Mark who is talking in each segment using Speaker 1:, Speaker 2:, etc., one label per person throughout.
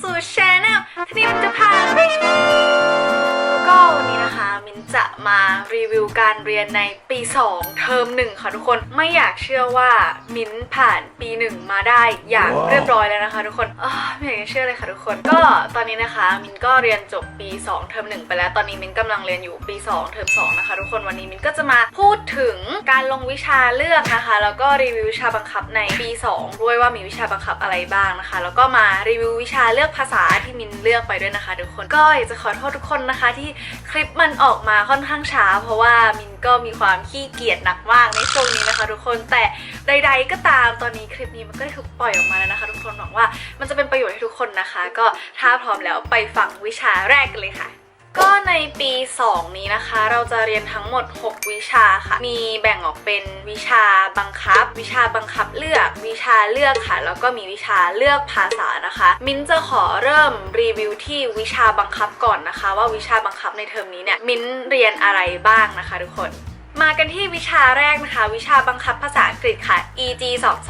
Speaker 1: สู่ช anel ทีนี้มันจะพาไป จะมารีวิวการเรียนในปี 2 เทอมหนึ่งค่ะทุกคนไม่อยากเชื่อว่ามินผ่านปี 1 มาได้อย่างเรียบร้อยแล้วนะคะ ทุกคนอ้าวไม่อยากจะเชื่อเลยค่ะทุกคน ก็ตอนนี้นะคะ มินก็เรียนจบปี 2 เทอมหนึ่งไปแล้ว ตอนนี้มินกำลังเรียนอยู่ปี 2 เทอม2 นะคะ ทุกคนวันนี้มินก็จะมาพูดถึงการลงวิชาเลือกนะคะ แล้วก็รีวิววิชาบังคับในปี 2 ด้วยว่ามีวิชาบังคับอะไรบ้างนะคะ แล้วก็มารีวิววิชาเลือกภาษาที่มินเลือกไปด้วยนะคะ ทุกคนก็อยากจะขอโทษทุกคนนะคะ ที่คลิปมันออกมาค่อนข้างช้า เพราะว่ามินก็มีความขี้เกียจหนักมากในช่วงนี้นะคะ ทุกคนแต่ใด ๆ ก็ตามตอนนี้คลิปนี้มันก็ถูกปล่อยออกมาแล้วนะคะ ทุกคนหวังว่ามันจะเป็นประโยชน์ให้ทุกคนนะคะ ก็ถ้าพร้อมแล้วไปฟังวิชาแรกกันเลยค่ะ ก็ในปี 2 นี้นะคะ เราจะเรียนทั้งหมด 6 วิชาค่ะ มีแบ่งออกเป็นวิชาบังคับ วิชาบังคับเลือก วิชาเลือกค่ะ แล้วก็มีวิชาเลือกภาษานะคะ มิ้นจะขอเริ่มรีวิวที่วิชาบังคับก่อนนะคะ ว่าวิชาบังคับในเทอมนี้เนี่ยมิ้นเรียนอะไรบ้างนะคะ ทุกคน มากันที่วิชาแรกนะคะ วิชาบังคับภาษาอังกฤษค่ะ EG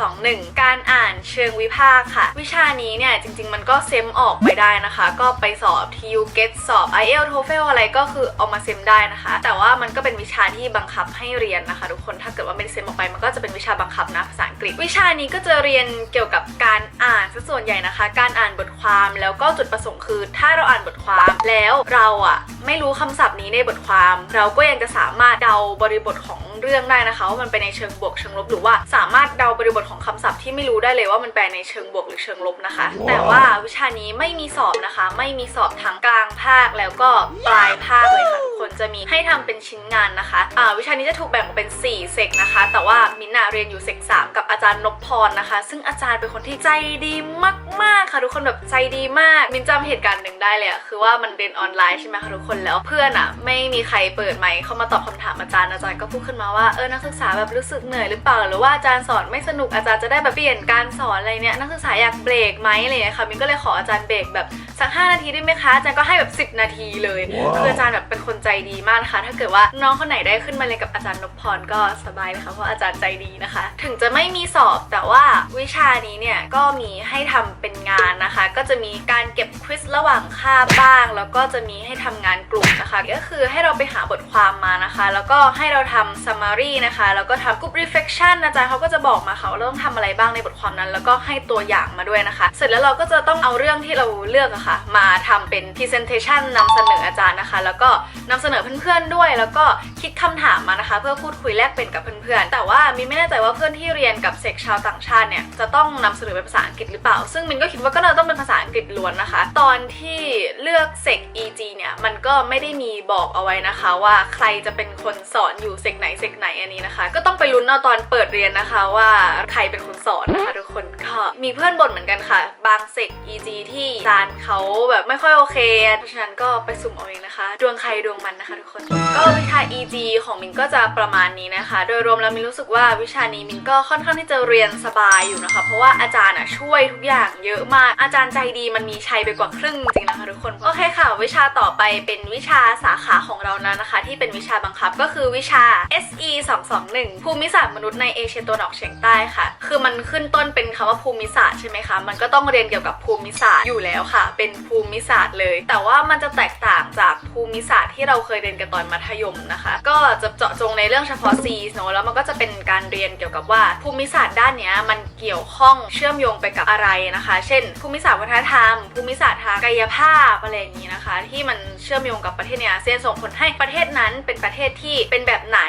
Speaker 1: 221 การอ่านเชิงวิพากษ์ค่ะ วิชานี้เนี่ยจริง ๆ มันก็เซมออกไปได้นะคะ ก็ไปสอบ TU GET สอบ IELTS TOEFL อะไรก็คือเอามาเซมได้นะคะ แต่ว่ามันก็เป็นวิชาที่บังคับให้เรียนนะคะ ทุกคนถ้าเกิดว่าไม่เซมออกไปมันก็จะเป็นวิชาบังคับนะภาษาอังกฤษ วิชานี้ก็จะเรียนเกี่ยวกับการอ่านซะส่วนใหญ่นะคะ การอ่านบทความแล้วก็จุดประสงค์คือ ถ้าเราอ่านบทความแล้วเราอะไม่รู้คำศัพท์นี้ในบทความ เราก็ยังจะสามารถเดาบริบทของเรื่องได้นะคะว่ามันไปในเชิงบวกเชิงลบหรือว่าสามารถเดาบริบทของคำศัพท์ที่ไม่รู้ได้เลยว่ามันแปลในเชิงบวกหรือเชิงลบนะคะ
Speaker 2: ว้าว
Speaker 1: แต่ว่าวิชานี้ไม่มีสอบนะคะ ไม่มีสอบทั้งกลางภาคแล้วก็ปลายภาคเลยค่ะทุกคนจะมีให้ทำเป็นชิ้นงานนะคะอ่าวิชานี้จะถูกแบ่งออกเป็น 4 เซกนะคะ แต่ว่ามินนาเรียนอยู่เซก3กับอาจารย์นพพรนะคะ ซึ่งอาจารย์เป็นคนที่ใจดีมาก ๆ ค่ะทุกคนแบบใจดีมาก มินจำเหตุการณ์หนึ่งได้เลยอะคือว่ามันเรียนออนไลน์ใช่ไหมคะทุกคนแล้วเพื่อนอะไม่มีใครเปิดไมค์เข้ามาตอบคำถามอาจารย์อาจารย์ก็พูดขึ้นมาว่าเออนักศึกษาแบบรู้สึกเหนื่อยหรือเปล่าหรือว่าอาจารย์สอนไม่สนุกอาจารย์จะได้แบบเปลี่ยนการสอนอะไรเนี่ยนักศึกษาอยากเบรกไหมอะไรอย่างเงี้ยค่ะมินก็เลยขออาจารย์เบรกแบบสัก 5 นาทีได้ไหมคะอาจารย์ก็ให้แบบ 10 นาทีเลย
Speaker 2: ว้าว
Speaker 1: คืออาจารย์แบบเป็นคนใจดีมากนะคะ ถ้าเกิดว่าน้องคนไหนได้ขึ้นมาเรียนกับอาจารย์นพพรก็สบายเลยค่ะเพราะอาจารย์ใจดีนะคะ ถึงจะไม่มีสอบแต่ว่าวิชานี้เนี่ยก็มีให้ทำเป็นงานนะคะ ก็จะมีการเก็บควิสระหว่างคาบบ้าง แล้วก็จะมีให้ทำงานกลุ่มนะคะ ก็คือให้เราไปหาบทความมานะคะ แล้วก็ให้เราทำ summary นะคะ แล้วก็ทำ group reflection อาจารย์เขาก็จะบอกมาค่ะว่าเราต้องทำอะไรบ้างในบทความนั้น แล้วก็ให้ตัวอย่างมาด้วยนะคะ เสร็จแล้วเราก็จะต้องเอาเรื่องที่เราเลือกอะค่ะ มาทำเป็น presentation นำเสนออาจารย์นะคะ แล้วก็นำเสนอเพื่อนๆด้วย แล้วก็คิดคำถามมานะคะ เพื่อพูดคุยแลกเปลี่ยนกับเพื่อนๆ แต่ว่ามินไม่แน่ใจว่าเพื่อนที่เรียนกับเซกชาวต่างชาติเนี่ยจะต้องนำเสนอเป็นภาษาอังกฤษหรือเปล่า ซึ่งมินก็คิดว่าก็น่าต้องเป็นภาษาอังกฤษล้วนนะคะ ตอนที่เลือกเซก EG เนี่ยมันก็ไม่ได้มีบอกเอาไว้นะคะ ว่าใครจะเป็นคนสอนอยู่เซกไหนเซกไหนอันนี้นะคะ ก็ต้องไปลุ้นเอาตอนเปิดเรียนนะคะว่าใครเป็นคนสอนนะคะทุกคนก็มีเพื่อนบ่นเหมือนกันค่ะ บางเซก EG ที่อาจารย์เขาแบบไม่ค่อยโอเค เพราะฉะนั้นก็ไปสุ่มเอาเองนะคะ ดวงใครดวงมันนะคะทุกคน ก็วิชา EG ของมินก็จะประมาณนี้นะคะ โดยรวมแล้วมินรู้สึกว่าวิชานี้มินก็ค่อนข้างที่จะเรียนสบายอยู่นะคะ เพราะว่าอาจารย์อะช่วยทุกอย่างเยอะมาก อาจารย์ใจดีมันมีชัยไปกว่าครึ่งจริงนะคะทุกคน โอเคค่ะ วิชาต่อไปเป็นวิชาสาขาของเรานะนะคะ ที่เป็นวิชาบังคับก็คือวิชา SE 221ภูมิศาสตร์มนุษย์ในเอเชียตะวันออกเฉียงใต้ค่ะ คือมันขึ้นต้นเป็นคำว่าภูมิศาสตร์ใช่ไหมคะ มันก็ต้องเรียนเกี่ยวกับภูมิศาสตร์อยู่แล้วค่ะ เป็นภูมิศาสตร์เลย แต่ว่ามันจะแตกต่างจากภูมิศาสตร์ที่เราเคยเรียนกันตอนมัธยมนะคะ ก็จะเจาะจงในเรื่องเฉพาะ C เนอะแล้วมันก็จะเป็นการเรียนเกี่ยวกับว่าภูมิศาสตร์ด้านเนี้ยมันเกี่ยวข้องเชื่อมโยงไปกับอะไรนะคะ เช่น ภูมิศาสตร์วัฒนธรรม ภูมิศาสตร์ทางกายภาพอะไรอย่างนี้นะคะ ที่มันเชื่อมโยงกับประเทศในอาเซียนส่งผลให้ประเทศนั้นเป็นประเทศที่เป็นแบบไหน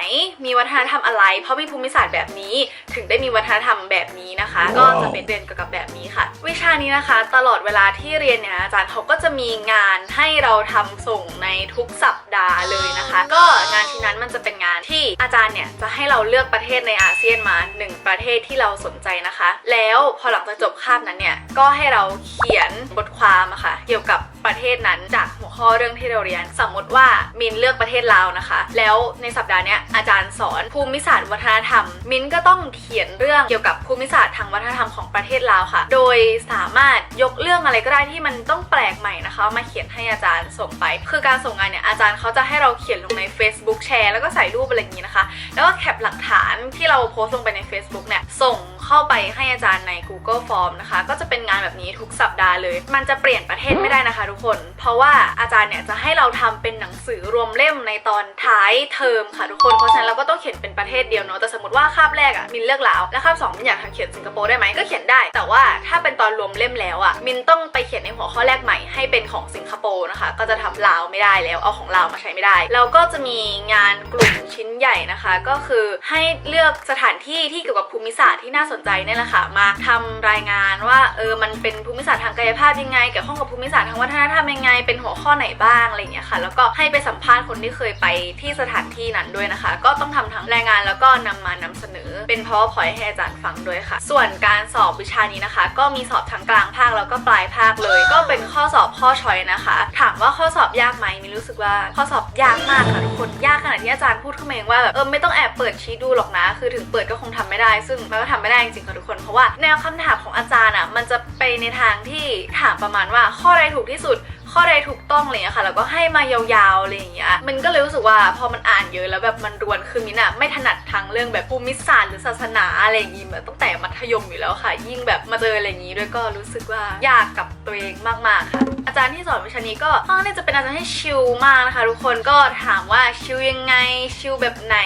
Speaker 1: มีวัฒนธรรมอะไร เพราะมีภูมิศาสตร์แบบนี้ ถึงได้มีวัฒนธรรมแบบนี้นะคะ ก็จะเป็นเรียนเกี่ยวกับแบบนี้ค่ะ วิชานี้นะคะ ตลอดเวลาที่เรียนเนี่ยอาจารย์เขาก็จะมีงานให้เราทำส่งในทุกสัปดาห์เลยนะคะ ก็งานชิ้นนั้นมันจะเป็นงานที่อาจารย์เนี่ยจะให้เราเลือกประเทศในอาเซียนมาหนึ่งประเทศที่เราสนใจนะคะ แล้วพอหลังจากจบคาบนั้นเนี่ยก็ให้เราเขียนบทความอะค่ะเกี่ยวกับประเทศนั้นจากหัวข้อเรื่องที่เราเรียน สมมติว่ามินเลือกประเทศลาวนะคะ แล้วในสัปดาห์เนี้ยอาจารย์สอนภูมิศาสตร์วัฒนธรรม มินก็ต้องเขียนเรื่องเกี่ยวกับภูมิศาสตร์ทางวัฒนธรรมของประเทศลาวค่ะ โดยสามารถยกเรื่องอะไรก็ได้ที่มันต้องแปลกใหม่นะคะ มาเขียนให้อาจารย์ส่งไป คือการส่งงานเนี่ยอาจารย์เขาจะให้เราเขียนลงใน Facebook แชร์แล้วก็ใส่รูปอะไรอย่างนี้นะคะ แล้วก็แคปหลักฐานที่เราโพสต์ลงไปใน Facebook เนี่ยส่ง เข้าไปให้อาจารย์ใน Google Form นะคะ ก็จะเป็นงานแบบนี้ทุกสัปดาห์เลย มันจะเปลี่ยนประเทศไม่ได้นะคะทุกคน เพราะว่าอาจารย์เนี่ยจะให้เราทำเป็นหนังสือรวมเล่มในตอนท้ายเทอมค่ะทุกคน เพราะฉะนั้นเราก็ต้องเขียนเป็นประเทศเดียวเนาะ แต่สมมติว่าคาบแรกอะมินเลือกลาว แล้วคาบสองมินอยากทำเขียนสิงคโปร์ได้ไหมก็เขียนได้ แต่ว่าถ้าเป็นตอนรวมเล่มแล้วอะมินต้องไปเขียนในหัวข้อแรกใหม่ให้เป็นของสิงคโปร์นะคะ ก็จะทำลาวไม่ได้แล้ว เอาของลาวมาใช้ไม่ได้ แล้วก็จะมีงานกลุ่มชิ้นใหญ่นะคะ ก็คือให้เลือกสถานที่ที่เกี่ยวกับภูมิศาสตร์ที่น่าสนนใจเนี่ยแหละค่ะ มาทำรายงานว่าเออมันเป็นภูมิศาสตร์ทางกายภาพยังไงเกี่ยวข้องกับภูมิศาสตร์ทางวัฒนธรรมยังไง เป็นหัวข้อไหนบ้างอะไรเงี้ยค่ะ แล้วก็ให้ไปสัมภาษณ์คนที่เคยไปที่สถานที่นั้นด้วยนะคะ ก็ต้องทำทั้งรายงานแล้วก็นำมานำเสนอ เป็น powerpoint ให้อาจารย์ฟังด้วยค่ะ ส่วนการสอบวิชานี้นะคะ ก็มีสอบทั้งกลางภาคแล้วก็ปลายภาคเลย ก็เป็นข้อสอบข้อชอยนะคะ ถามว่าข้อสอบยากไหมมินรู้สึกว่าข้อสอบยากมากค่ะทุกคนยากขนาดที่อาจารย์พูดขึ้นมาเองว่าแบบเออไม่ต้องแอบเปิดชีทดูหรอกนะ คือถึงเปิดก็คงทำไม่ได้ ซึ่งมันก็ทำไม่ได้จริงๆค่ะทุกคน เพราะว่าแนวคำถามของอาจารย์อะมันจะไปในทางที่ถามประมาณว่าข้อใดถูกที่สุด ข้อใดถูกต้องอะไรอย่างเงี้ยค่ะ แล้วก็ให้มายาวๆอะไรอย่างเงี้ยมันก็เลยรู้สึกว่าพอมันอ่านเยอะแล้วแบบมันรวนคือมินอะไม่ถนัดทางเรื่องแบบภูมิศาสตร์หรือศาสนาอะไรอย่างงี้แบบตั้งแต่มัธยมอยู่แล้วค่ะ ยิ่งแบบมาเจออะไรอย่างงี้ด้วยก็รู้สึกว่ายากกับ ตัวเองมาก ๆ ค่ะ อาจารย์ที่สอนวิชานี้ก็ค่อนข้างจะเป็นอาจารย์ที่ชิลมากนะคะ ทุกคนก็ถามว่าชิลยังไงชิลแบบไหน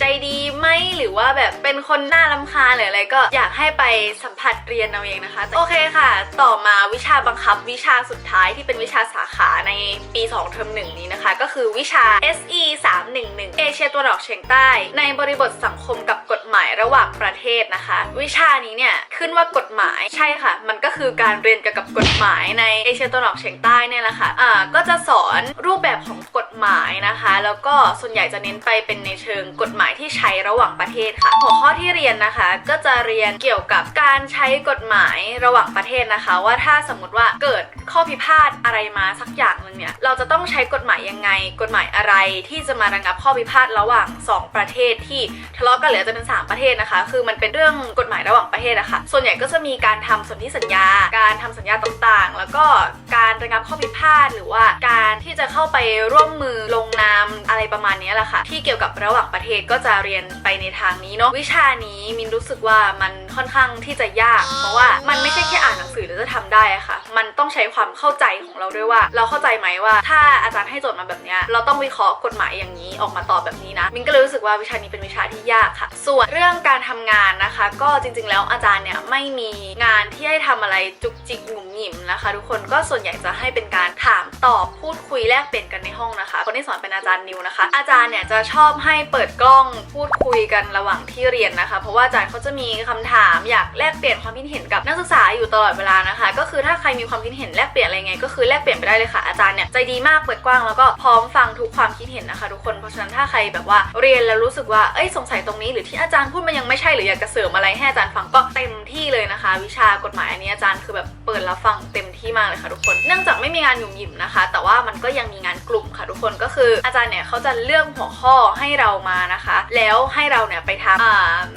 Speaker 1: ใจดีไหมหรือว่าแบบเป็นคนน่ารำคาญหรืออะไรก็อยากให้ไปสัมผัสเรียนเอาเองนะคะ โอเคค่ะ ต่อมาวิชาบังคับวิชาสุดท้ายที่เป็นวิชาสาขาในปี 2 เทอมหนึ่งนี้นะคะ ก็คือวิชา SE 311เอเชียตะวันออกเฉียงใต้ ในบริบทสังคมกับกฎหมายระหว่างประเทศนะคะ วิชานี้เนี่ยขึ้นว่ากฎหมายใช่ค่ะ มันก็คือการเรียนเกี่ยวกับกฎหมายในเอเชียตะวันออกเฉียงใต้เนี่ยแหละค่ะอ่าก็จะสอนรูปแบบของกฎหมายนะคะ แล้วก็ส่วนใหญ่จะเน้นไปเป็นในเชิงกฎหมายที่ใช้ระหว่างประเทศค่ะ หัวข้อที่เรียนนะคะ ก็จะเรียนเกี่ยวกับการใช้กฎหมายระหว่างประเทศนะคะ ว่าถ้าสมมติว่าเกิดข้อพิพาทอะไรมาสักอย่างหนึ่งเนี่ยเราจะต้องใช้กฎหมายยังไง กฎหมายอะไรที่จะมาระงับข้อพิพาทระหว่าง 2 ประเทศที่ทะเลาะกันหรืออาจจะเป็น 3 ประเทศนะคะ คือมันเป็นเรื่องกฎหมายระหว่างประเทศอะค่ะส่วนใหญ่ก็จะมีการทำสนธิสัญญา การทำสัญญาต่างต่างๆ แล้วก็การระงับข้อพิพาทหรือว่าการที่จะเข้าไปร่วมมือลงนามอะไรประมาณนี้แหละค่ะ ที่เกี่ยวกับระหว่างประเทศก็จะเรียนไปในทางนี้เนาะวิชานี้มินรู้สึกว่ามันค่อนข้างที่จะยาก เพราะว่ามันไม่ใช่แค่อ่านหนังสือแล้วจะทำได้ค่ะ มันต้องใช้ความเข้าใจของเราด้วยว่า เราเข้าใจไหมว่า ถ้าอาจารย์ให้โจทย์มาแบบนี้เราต้องวิเคราะห์กฎหมายอย่างนี้ออกมาตอบแบบนี้นะมินก็เลยรู้สึกว่าวิชานี้เป็นวิชาที่ยากค่ะ ส่วนเรื่องการทำงานนะคะ ก็จริงๆ แล้วอาจารย์เนี่ยไม่มีงานที่ให้ทำอะไรจุกจิกหงุมหยิมนะคะ ทุกคนก็ส่วนใหญ่จะให้เป็นการถามตอบพูดคุยแลกเปลี่ยนกันในห้องนะคะ คนที่สอนเป็นอาจารย์นิวนะคะ อาจารย์เนี่ยจะชอบให้เปิดกล้องพูดคุยกันระหว่างที่เรียนนะคะ เพราะว่าอาจารย์เขาจะมีคำถามอยากแลกเปลี่ยนความคิดเห็นกับนักศึกษาอยู่ตลอดเวลานะคะ ก็คือถ้าใครมีความคิดเห็นแลกเปลี่ยนอะไรไงก็คือแลกเปลี่ยนไปได้เลยค่ะอาจารย์เนี่ยใจดีมากเปิดกว้างแล้วก็พร้อมฟังทุกความคิดเห็นนะคะ ทุกคนเพราะฉะนั้นถ้าใครแบบว่าเรียนแล้วรู้สึกว่าเอ้ยสงสัยตรงนี้หรือที่อาจารย์พูดมันยังไม่ใช่หรืออยากจะเสริมอะไรให้อาจารย์ฟังก็เต็มที่เลยนะคะ วิชากฎหมายอันนี้อาจารย์คือแบบเปิดรับฟังเต็มที่มากเลยค่ะทุกคน เนื่องจากไม่มีงานหยุ่มหยิมนะคะ แต่ว่ามันก็ยังมีงานกลุ่มค่ะทุกคนก็คืออาจารย์เนี่ยเขาจะเลือกหัวข้อให้เรามานะคะ แล้วให้เราเนี่ยไปทำอ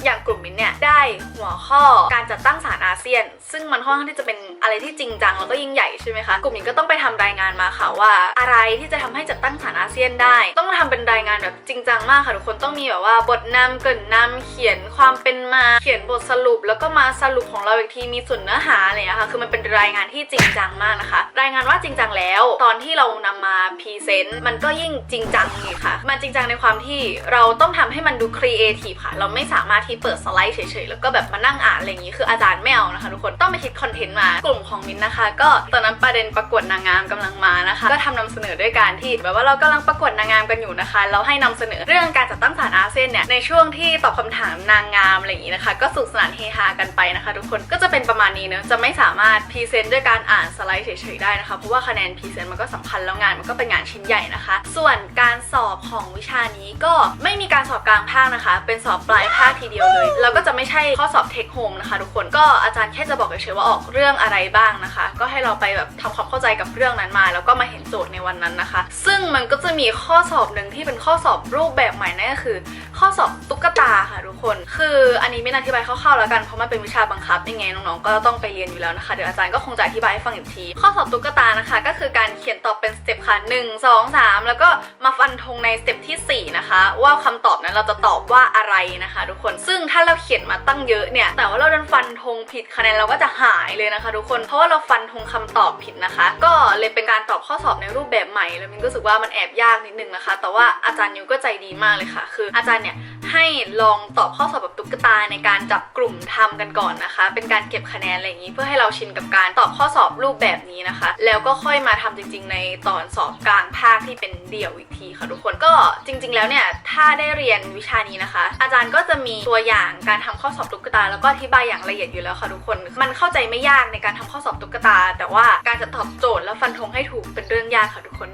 Speaker 1: อย่างกลุ่มมินเนี่ยได้หัวข้อการจัดตั้งศาลอาเซียน ซึ่งมันค่อนข้างที่จะเป็น อะไรที่จริงจังแล้วก็ยิ่งใหญ่ใช่ไหมคะ กลุ่มมินก็ต้องไปทำรายงานมาค่ะว่า อะไรที่จะทำให้จัดตั้งศาลอาเซียนได้ ต้องทำเป็นรายงานแบบจริงจังมากค่ะทุกคนต้องมีแบบว่าบทนำเกินนำเขียนความเป็นมา เขียนบทสรุป แล้วก็มาสรุปของเราอีกทีมีส่วนเนื้อหาอะไรอย่างเงี้ยค่ะคือมันเป็นรายงานที่จริงจังมากนะคะ รายงานว่าจริงจังแล้ว ตอนที่เรานำมาพรีเซนต์มันก็ยิ่งจริงจังอีกค่ะ มันจริงจังในความที่เราต้องทำให้มันดูครีเอทีฟค่ะ เราไม่สามารถที่เปิดสไลด์เฉยๆแล้วก็แบบมานั่งอ่านอะไรอย่างงี้คืออาจารย์ไม่เอานะคะทุกคนต้องไปคิดคอนเทนต์มากลุ่มของมินนะคะ ก็ตอนนั้นประเด็นประกวดนางงามกำลังมานะคะ ก็ทำนำเสนอด้วยการที่แบบว่าเรากำลังประกวดนางงามกันอยู่นะคะแล้วให้นำเสนอเรื่องการจัดตั้งศาลอาเซียนเนี่ยในช่วงที่ตอบคำถามนางงามอะไรอย่างงี้นะคะ ก็สนุกสนานเฮฮากันไปนะคะ ทุกคนก็จะเป็นประมาณนี้เนอะจะไม่สามารถพรีเซนต์ด้วยการอ่านสไลด์เฉยๆได้นะคะเพราะว่าคะแนนพรีเซนต์มันก็สำคัญแล้วงานมันก็เป็นงานชิ้นใหญ่นะคะ ส่วนการสอบของวิชานี้ก็ไม่มีการสอบกลางภาคนะคะ เป็นสอบปลายภาคทีเดียวเลยแล้วก็จะไม่ใช่ข้อสอบเทคโฮมนะคะ ทุกคนก็อาจารย์แค่จะบอกเฉยๆว่าออกเรื่องอะไรบ้างนะคะ ก็ให้เราไปแบบทำความเข้าใจกับเรื่องนั้นมา แล้วก็มาเห็นโจทย์ในวันนั้นนะคะ ซึ่งมันก็จะมีข้อสอบหนึ่งที่เป็นข้อสอบรูปแบบใหม่นั่นก็คือ ข้อสอบตุ๊กตาค่ะทุกคน คืออันนี้ไม่นอธิบายคร่าวๆแล้วกันเพราะมันเป็นวิชาบังคับยังไงน้องๆก็ต้องไปเรียนอยู่แล้วนะคะเดี๋ยวอาจารย์ก็คงจะอธิบายให้ฟังอีกที ข้อสอบตุ๊กตานะคะ ก็คือการเขียนตอบเป็นสเต็ปค่ะ1 2 3แล้วก็มาฟันธงในสเต็ปทีสี่4นะคะว่าคำตอบนั้นเราจะตอบว่าอะไรนะคะ ทุกคนซึ่งถ้าเราเขียนมาตั้งเยอะเนี่ยแต่ว่าเราดันฟันธงผิดคะแนนเราก็จะหายเลยนะคะทุกคน เพราะว่าเราฟันธงคำตอบผิดนะคะ ก็เลยเป็นการตอบข้อสอบในรูปแบบใหม่ แล้วมินก็รู้สึกว่ามันแอบยากนิดนึงนะคะ แต่ว่าอาจารย์นิวก็ใจดีมากเลยค่ะ คืออาจารย์เนี่ย ให้ลองตอบข้อสอบแบบตุ๊กตาในการจับกลุ่มทำกันก่อนนะคะ เป็นการเก็บคะแนนอะไรอย่างนี้ เพื่อให้เราชินกับการตอบข้อสอบรูปแบบนี้นะคะ แล้วก็ค่อยมาทำจริง ๆ ในตอนสอบกลางภาคที่เป็นเดี่ยวอีกทีค่ะทุกคนก็จริง ๆ แล้วเนี่ยถ้าได้เรียนวิชานี้นะคะ อาจารย์ก็จะมีตัวอย่างการทำข้อสอบตุ๊กตา แล้วก็อธิบายอย่างละเอียดอยู่แล้วค่ะทุกคน มันเข้าใจไม่ยากในการทำข้อสอบตุ๊กตา แต่ว่าการจะตอบโจทย์แล้วฟันธงให้ถูกเป็นเรื่องยากค่ะทุกคน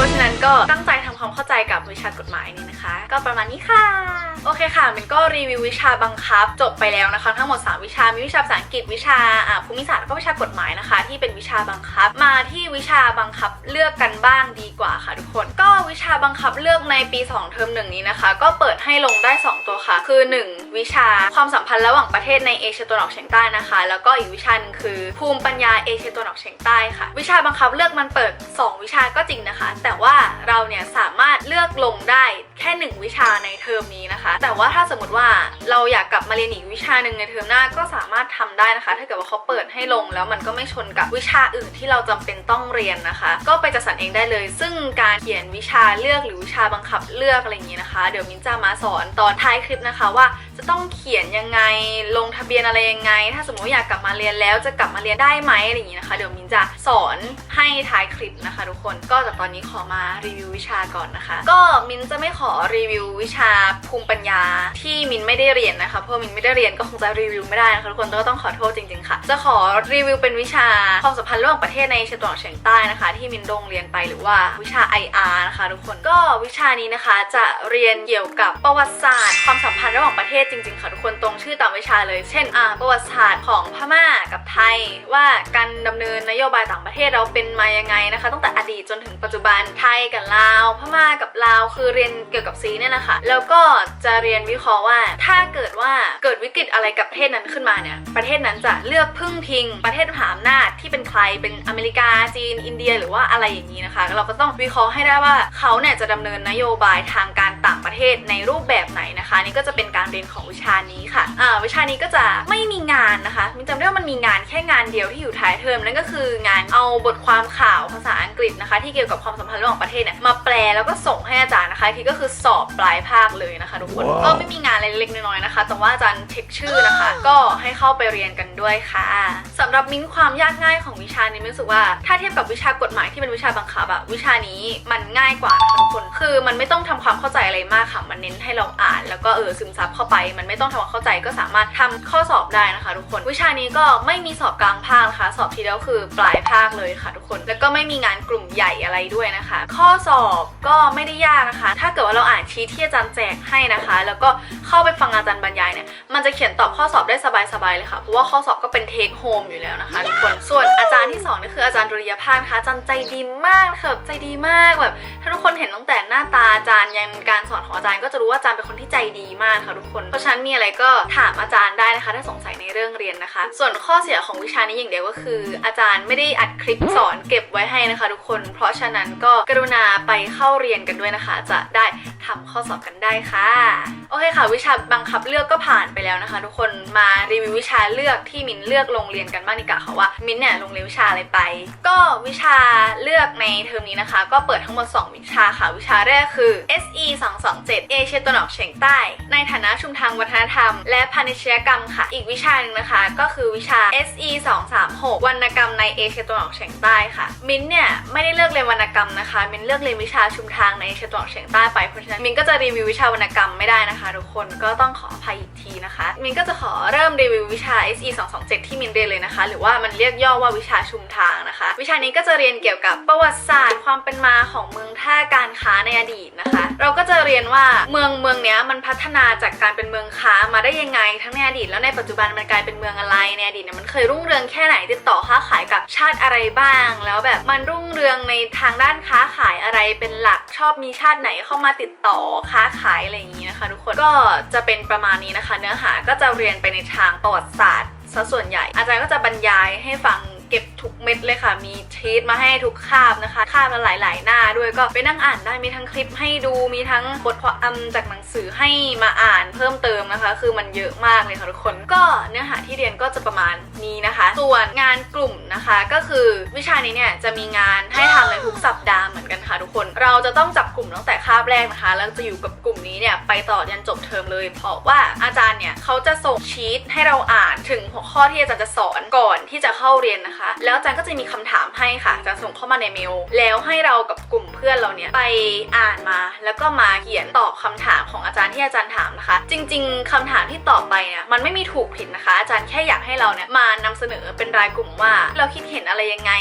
Speaker 1: ราะฉะนั้นก็ตั้งใจทำความเข้าใจกับวิชากฎหมายนี้นะคะ ก็ประมาณนี้ค่ะ โอเคค่ะมันก็รีวิววิชาบังคับ จบไปแล้วนะคะ ทั้งหมด 3 วิชา มีวิชาภาษาอังกฤษวิชาอ่าภูมิศาสตร์แล้วก็วิชากฎหมายนะคะ ที่เป็นวิชาบังคับ มาที่วิชาบังคับเลือกกันบ้างดีกว่าค่ะทุกคน ก็วิชาบังคับเลือกในปี 2 เทอมหนึ่งนี้นะคะ ก็เปิดให้ลงได้ 2 ตัวค่ะ คือ 1 วิชาความสัมพันธ์ระหว่างประเทศในเอเชียตะวันออกเฉียงใต้นะคะ แล้วก็อีกวิชาหนึงคือ ภูมิปัญญาเอเชียตะวันออกเฉียงใต้ค่ะ วิชาบังคับเลือกมันเปิด 2 วิชาก็จริงนะคะแต่แต่ว่าเราเนี่ยสามารถเลือกลงได้แค่ 1 วิชาในเทอมนี้นะคะ แต่ว่าถ้าสมมติว่าเราอยากกลับมาเรียนอีกวิชาหนึ่งในเทอมหน้าก็สามารถทำได้นะคะ ถ้าเกิดว่าเขาเปิดให้ลงแล้วมันก็ไม่ชนกับวิชาอื่นที่เราจำเป็นต้องเรียนนะคะ ก็ไปจัดสรรเองได้เลย ซึ่งการเขียนวิชาเลือกหรือวิชาบังคับเลือกอะไรอย่างนี้นะคะ เดี๋ยวมิ้นจะมาสอนตอนท้ายคลิปนะคะว่าจะต้องเขียนยังไงลงทะเบียนอะไรยังไง ถ้าสมมติว่าอยากกลับมาเรียนแล้วจะกลับมาเรียนได้ไหมอะไรอย่างนี้นะคะ เดี๋ยวมิ้นจะสอนให้ท้ายคลิปนะคะ ทุกคนก็แต่ตอนนี้ขอมารีวิววิชาก่อนนะคะ ก็มินจะไม่ขอรีวิววิชาภูมิปัญญาที่มินไม่ได้เรียนนะคะเพราะมินไม่ได้เรียนก็คงจะรีวิวไม่ได้นะคะทุกคนก็ต้องขอโทษจริงๆค่ะ จะขอรีวิวเป็นวิชาความสัมพันธ์ระหว่างประเทศในเอเชียตะวันออกเฉียงใต้นะคะ ที่มินโรงเรียนไปหรือว่าวิชา IR นะคะทุกคนก็วิชานี้นะคะจะเรียนเกี่ยวกับประวัติศาสตร์ ความสัมพันธ์ระหว่างประเทศจริงๆค่ะทุกคนตรงชื่อตามวิชาเลยเช่นอ่าประวัติศาสตร์ของพม่ากับไทย ว่าการดำเนินนโยบายต่างประเทศเราเป็นมายังไงนะคะตั้งแต่อดีตจนถึงปัจจุบันไทยกับลาว พม่ากับลาว คือเรียนเกี่ยวกับซีเนี่ยนะคะ แล้วก็จะเรียนวิเคราะห์ว่า ถ้าเกิดว่าเกิดวิกฤตอะไรกับประเทศนั้นขึ้นมาเนี่ย ประเทศนั้นจะเลือกพึ่งพิง ประเทศมหาอำนาจที่เป็นใคร เป็นอเมริกา จีน อินเดีย หรือว่าอะไรอย่างนี้นะคะ เราก็ต้องวิเคราะห์ให้ได้ว่าเขาเนี่ยจะดำเนินนโยบายทางการต่างประเทศในรูปแบบไหนนะคะ นี่ก็จะเป็นการเรียนของวิชานี้ค่ะอ่าวิชานี้ก็จะไม่มีงานนะคะมินจำได้ว่ามันมีงานแค่งานเดียวที่อยู่ท้ายเทอมนั่นก็คืองานเอาบทความข่าวภาษาอังกฤษนะคะ ที่เกี่ยวกับความสัมพันธ์ระหว่างประเทศเนี่ยมาแปลแล้วก็ส่งให้อาจารย์นะคะที่ก็คือสอบปลายภาคเลยนะคะทุกคน
Speaker 2: ว้าว
Speaker 1: ก็ไม่มีงานอะไรเล็กๆน้อยๆนะคะ แต่ว่าอาจารย์เช็คชื่อนะคะ ก็ให้เข้าไปเรียนกันด้วยค่ะสำหรับมิ้นท์ความยากง่ายของวิชานี้มิ้นรู้สึกว่าถ้าเทียบกับวิชากฎหมายที่เป็นวิชาบังคับอะวิชานี้มันง่ายกว่านะคะทุกคน คือมันไม่ต้องทำความเข้าใจอะไรมากค่ะมันเน้นให้เราอ่าน แล้วก็เออซึมซับเข้าไป มันไม่ต้องทำความเข้าใจก็สามารถทำข้อสอบได้นะคะ ทุกคน วิชานี้ก็ไม่มีสอบกลางภาคนะคะ สอบทีเดียวคือปลายภาคเลยค่ะ ทุกคน แล้วก็ไม่มีงานกลุ่มใหญ่อะไรด้วยนะคะข้อสอบก็ไม่ได้ยากนะคะ ถ้าเกิดว่าเราอ่านชีทที่อาจารย์แจกให้นะคะ แล้วก็เข้าไปฟังอาจารย์บรรยายเนี่ย มันจะเขียนตอบข้อสอบได้สบายๆเลยค่ะ เพราะว่าข้อสอบก็เป็นเทคโฮมอยู่แล้วนะคะทุกคน ส่วนอาจารย์ที่สองนี่คืออาจารย์ดุริยภาพนะคะอาจารย์ใจดีมากค่ะใจดีมากแบบ ถ้าทุกคนเห็นตั้งแต่หน้าตาอาจารย์ยันการสอนของอาจารย์ก็จะรู้ว่าอาจารย์เป็นคนที่ใจดีมากค่ะทุกคน เพราะฉะนั้นมีอะไรก็ถามอาจารย์ได้นะคะ ถ้าสงสัยในเรื่องเรียนนะคะ ส่วนข้อเสียของวิชานี้อย่างเดียวก็คือ อาจารย์ไม่ได้อัดคลิปสอนเก็บไว้ให้นะคะ ทุกคน เพราะฉะนั้นก็กรุณาไปเข้าเรียนกันด้วยนะคะ จะได้ ทำข้อสอบกันได้ค่ะ โอเคค่ะ วิชาบังคับเลือกก็ผ่านไปแล้วนะคะ ทุกคนมารีวิววิชาเลือกที่มินเลือกโรงเรียนกันบ้างดีกว่าค่ะว่ามินเนี่ยโรงเรียนวิชาอะไรไป ก็วิชาเลือกในเทอมนี้นะคะ ก็เปิดทั้งหมด 2 วิชาค่ะ วิชาแรกคือ SE 227 เอเชียตะวันออกเฉียงใต้ ในฐานะชุมทางวัฒนธรรม และพาณิชยกรรมค่ะ อีกวิชาหนึ่งนะคะ ก็คือวิชา SE 236วรรณกรรมในเอเชียตะวันออกเฉียงใต้ค่ะ มินเนี่ยไม่ได้เลือกเรียนวรรณกรรมนะคะ มินเลือกเรียนวิชาชุมทางในเอเชียตะวันออกเฉียงใต้ไปเพราะฉะนั้นมินก็จะรีวิววิชาวรรณกรรมไม่ได้นะคะ ทุกคนก็ต้องขออภัยอีกทีนะคะ มินก็จะขอเริ่มรีวิววิชา SE 227ที่มินเรียนเลยนะคะ หรือว่ามันเรียกย่อว่าวิชาชุมทางนะคะ วิชานี้ก็จะเรียนเกี่ยวกับประวัติศาสตร์ ความเป็นมาของเมืองท่าการค้าในอดีตนะคะ เราก็จะเรียนว่าเมืองเมืองเนี้ยมันพัฒนาจากการเป็นเมืองค้ามาได้ยังไง ทั้งในอดีตแล้วในปัจจุบันมันกลายเป็นเมืองอะไรในอดีตเนี่ยมันเคยรุ่งเรืองแค่ไหนติดต่อค้าขายกับชาติอะไรบ้าง แล้วแบบมันรุ่งเรืองในทางด้านค้าขายอะไรเป็นหลักชอบมีชาติไหนเข้ามาติดต่อค้าขายอะไรอย่างนี้นะคะ ทุกคนก็จะเป็นประมาณนี้นะคะ เนื้อหาก็จะเรียนไปในทางประวัติศาสตร์ซะส่วนใหญ่ อาจารย์ก็จะบรรยายให้ฟัง เก็บทุกเม็ดเลยค่ะ มีชีตมาให้ทุกคาบนะคะคาบละหลาย ๆ หน้าด้วยก็ไปนั่งอ่านได้มีทั้งคลิปให้ดูมีทั้งบทความจากหนังสือให้มาอ่านเพิ่มเติมนะคะ คือมันเยอะมากเลยค่ะทุกคน ก็เนื้อหาที่เรียนก็จะประมาณนี้นะคะ ส่วนงานกลุ่มนะคะก็คือวิชานี้เนี่ยจะมีงานให้ทำในทุกสัปดาห์เหมือนกันค่ะทุกคน เราจะต้องจับกลุ่มตั้งแต่คาบแรกนะคะ แล้วจะอยู่กับกลุ่มนี้เนี่ยไปต่อยันจบเทอมเลย เพราะว่าอาจารย์เนี่ยเขาจะส่งชีตให้เราอ่านถึงหัวข้อที่อาจารย์จะสอนก่อนที่จะเข้าเรียนนะคะแล้วอาจารย์ก็จะมีคำถามให้ค่ะอาจารย์ส่งเข้ามาในเมล แล้วให้เรากับกลุ่มเพื่อนเราเนี่ยไปอ่านมา แล้วก็มาเขียนตอบคำถามของอาจารย์ที่อาจารย์ถามนะคะ จริง ๆคำถามที่ตอบไปเนี่ยมันไม่มีถูกผิดนะคะ อาจารย์แค่อยากให้เราเนี่ยมานำเสนอเป็นรายกลุ่มว่า เราคิดเห็นอะไรยังไง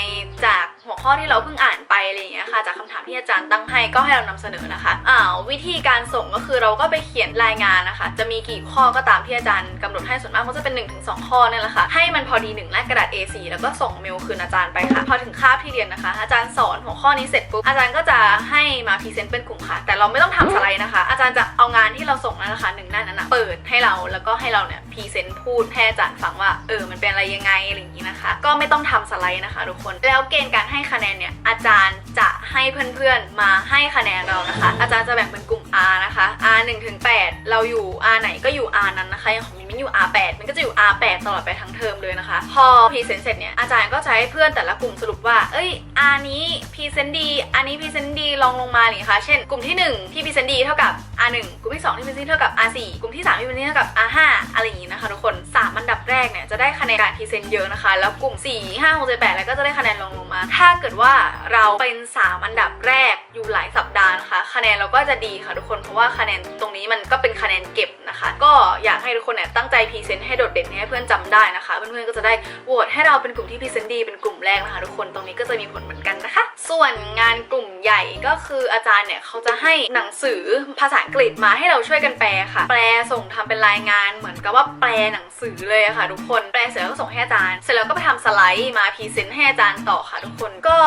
Speaker 1: จาก หัวข้อที่เราเพิ่งอ่านไปอะไรอย่างเงี้ยค่ะจากคำถามที่อาจารย์ตั้งให้ก็ให้เรานำเสนอนะคะอ้าวิธีการส่งก็คือเราก็ไปเขียนรายงานนะคะ จะมีกี่ข้อก็ตามที่อาจารย์กำหนดให้ส่วนมากก็จะเป็น 1-2 ข้อเนี่ยแหละค่ะให้มันพอดีหนึ่งหน้ากระดาษ A4 แล้วก็ส่งเมลคืนอาจารย์ไปค่ะ พอถึงคาบที่เรียนนะคะ อาจารย์สอนหัวข้อนี้เสร็จปุ๊บอาจารย์ก็จะให้มาพรีเซนต์เป็นกลุ่มค่ะ แต่เราไม่ต้องทำสไลด์นะคะ อาจารย์จะเอางานที่เราส่งนั่นแหละค่ะหนึ่งหน้านั้นนะเปิดให้เราแล้วก็ให้เราเนี่ยพรีเซนต์พูดให้อาจารย์ฟังว่าเออมันเป็นอะไรยังไงอะไรอย่างนี้นะคะ ก็ไม่ต้องทำสไลด์นะคะทุกคนแล้วเกณฑ์การให้คะแนนเนี่ยอาจารย์จะให้เพื่อนๆมาให้คะแนนเรานะคะ อาจารย์จะแบ่งเป็นกลุ่ม R นะคะ R 1ถึง8เราอยู่ R ไหนก็อยู่ R นั้นนะคะอย่างของ มินมินอยู่ R 8 มันก็จะอยู่ R 8 ตลอดไปทั้งเทอมเลยนะคะ พอพรีเซนต์เสร็จเนี่ยอาจารย์ก็จะให้เพื่อนแต่ละกลุ่มสรุปว่า เอ้ย R นี้พรีเซนต์ดีอันนี้พรีเซนต์ดีลองลงมาหนิคะเช่น กลุ่มที่ 1 ที่พรีเซนต์ดีเท่ากับ R 1 กลุ่มที่ 2 ที่พรีเซนต์เท่ากับ R 4 กลุ่มที่ 3 ที่พรีเซนต์เท่ากับ R 5 อะไรอย่างนี้นะคะทุกคน3อันดับแรกเนี่ยจะได้คะแนนการพรีเซนต์เยอะนะคะ แล้วกลุ่ม 4 5 6 7 8แล้วก็จะได้คะแนนรองลงมา ถ้าเกิดว่าเราเป็น 3 อันดับแรก อยู่หลายสัปดาห์นะคะ คะแนนเราก็จะดีค่ะทุกคน เพราะว่าคะแนนตรงนี้มันก็เป็นคะแนนเก็บนะคะ ก็อยากให้ทุกคนเนี่ยตั้งใจพรีเซนต์ให้โดดเด่นให้เพื่อนจำได้นะคะ เพื่อนๆก็จะได้โหวตให้เราเป็นกลุ่มที่พรีเซนต์ดีเป็นกลุ่มแรกนะคะทุกคน ตรงนี้ก็จะมีผลเหมือนกันนะคะ ส่วนงานกลุ่มใหญ่ก็คืออาจารย์เนี่ยเขาจะให้หนังสือภาษาอังกฤษมาให้เราช่วยกันแปลค่ะ แปลส่งทำเป็นรายงานเหมือนกับว่าแปลหนังสือเลยะค่ะ ทุกคน แปลเสร็จแล้วก็ส่งให้อาจารย์ เสร็จแล้วก็ไปทำสไลด์มาพรีเซนต์ให้อาจารย์ต่อค่ะ ทุกคน ก็